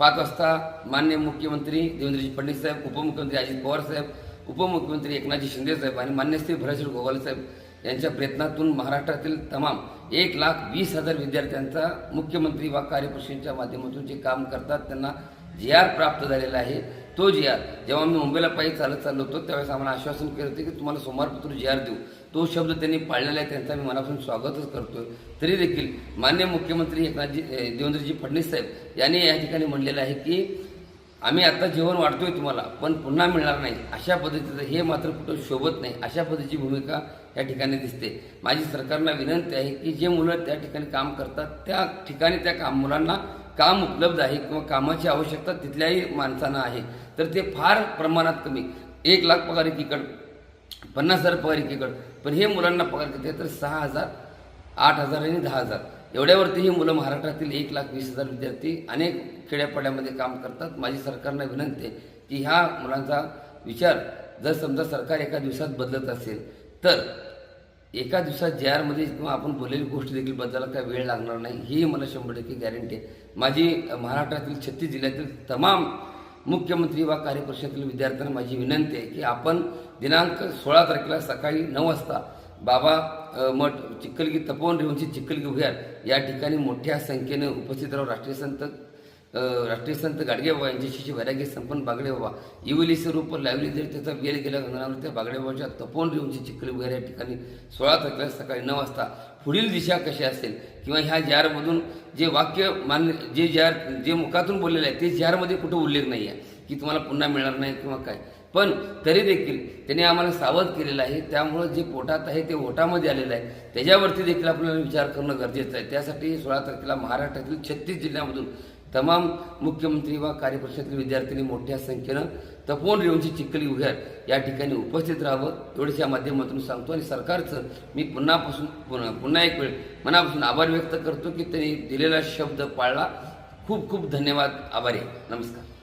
पाच वाजता मान्य मुख्यमंत्री देवेंद्रजी फडणवीस साहेब उपमुख्यमंत्री अजित पवार साहेब उपमुख्यमंत्री एकनाथजी शिंदे साहेब आणि मान्य श्री भराश्री गोवाले साहेब यांच्या प्रयत्नातून महाराष्ट्रातील तमाम एक लाख वीस हजार विद्यार्थ्यांचा मुख्यमंत्री वा कार्यपरिषदेच्या माध्यमातून जे काम करतात त्यांना जी आर प्राप्त झालेला आहे. तो जी आर जेव्हा मी मुंबईला पायी चालत चाललो होतो त्यावेळेस आम्हाला आश्वासन केलं होतं की तुम्हाला सोमवारपत्र जी आर देऊ. तो शब्द त्यांनी पाळलेला आहे त्यांचा मी मनापासून स्वागतच करतोय. तरी देखील मान्य मुख्यमंत्री एकनाथजी देवेंद्रजी फडणवीस साहेब यांनी या ठिकाणी म्हणलेलं आहे की आम्ही आता जेवण वाढतोय तुम्हाला पण पुन्हा मिळणार नाही. अशा पद्धतीचं हे मात्र कुठं शोभत नाही. अशा पद्धतीची भूमिका या ठिकाणी दिसते. माझी सरकारला विनंती आहे की जे मुलं त्या ठिकाणी काम करतात त्या ठिकाणी त्या काम मुलांना काम उपलब्ध आहे किंवा कामाची आवश्यकता तिथल्याही माणसांना आहे. तर ते फार प्रमाणात कमी. एक लाख पगार इकडं पन्नास हजार पगार एकीकडं. पण हे मुलांना पगार किती तर सहा हजार आठ हजार आणि दहा हजार. एवढ्यावरती ही मुलं महाराष्ट्रातील एक लाख वीस हजार विद्यार्थी अनेक खेड्यापाड्यामध्ये काम करतात. माझी सरकारला विनंती आहे की ह्या मुलांचा विचार जर समजा सरकार एका दिवसात बदलत असेल तर एका दिवसात जे आरमध्ये किंवा आपण बोललेली गोष्ट देखील बदलायला काय वेळ लागणार नाही. ही मला शंभर टक्के गॅरंटी आहे. माझी महाराष्ट्रातील छत्तीस जिल्ह्यातील तमाम मुख्यमंत्री वा कार्यपरिषदेतील विद्यार्थ्यांना माझी विनंती आहे की आपण दिनांक सोळा तारखेला सकाळी नऊ वाजता बाबा मठ चिखलगी तपोवन रेवंशी चिखलगी भुयार या ठिकाणी मोठ्या संख्येने उपस्थित राहून राष्ट्रीय संत राष्ट्रीय संत गाडगे बाबा यांचे शिष्य वैरागी संपन्न बागडे बाबा. इवली स्वरूप लावली जरी त्याचा वेळ गेला अंगणावर त्या बागडे बाबाच्या तपोवन रेवंशी चिखलगी भुयार या ठिकाणी सोळा तारखेला सकाळी नऊ वाजता. पुढील दिशा कशी असेल? किंवा ह्या जारमधून जे वाक्य मान्य जे जार जे मुखातून बोललेलं आहे ते जारमध्ये कुठं उल्लेख नाही आहे की तुम्हाला पुन्हा मिळणार नाही किंवा काय. पण तरी देखील त्याने आम्हाला सावध केलेलं आहे त्यामुळं जे पोटात आहे ते ओटामध्ये आलेलं आहे. त्याच्यावरती देखील आपल्याला विचार करणं गरजेचं आहे. त्यासाठी सोळा तारखेला महाराष्ट्रातील छत्तीस जिल्ह्यामधून तमाम मुख्यमंत्री व कार्यपरिषदेतील विद्यार्थ्यांनी मोठ्या संख्येनं तपोवन रेवंची चिखली उघ्यार या ठिकाणी उपस्थित राहावं एवढ्याच्या माध्यमातून सांगतो आणि सरकारचं मी पुन्हापासून पुन्हा पुन्हा एक वेळ मनापासून आभार व्यक्त करतो की त्यांनी दिलेला शब्द पाळला. खूप खूप धन्यवाद. आभारी नमस्कार.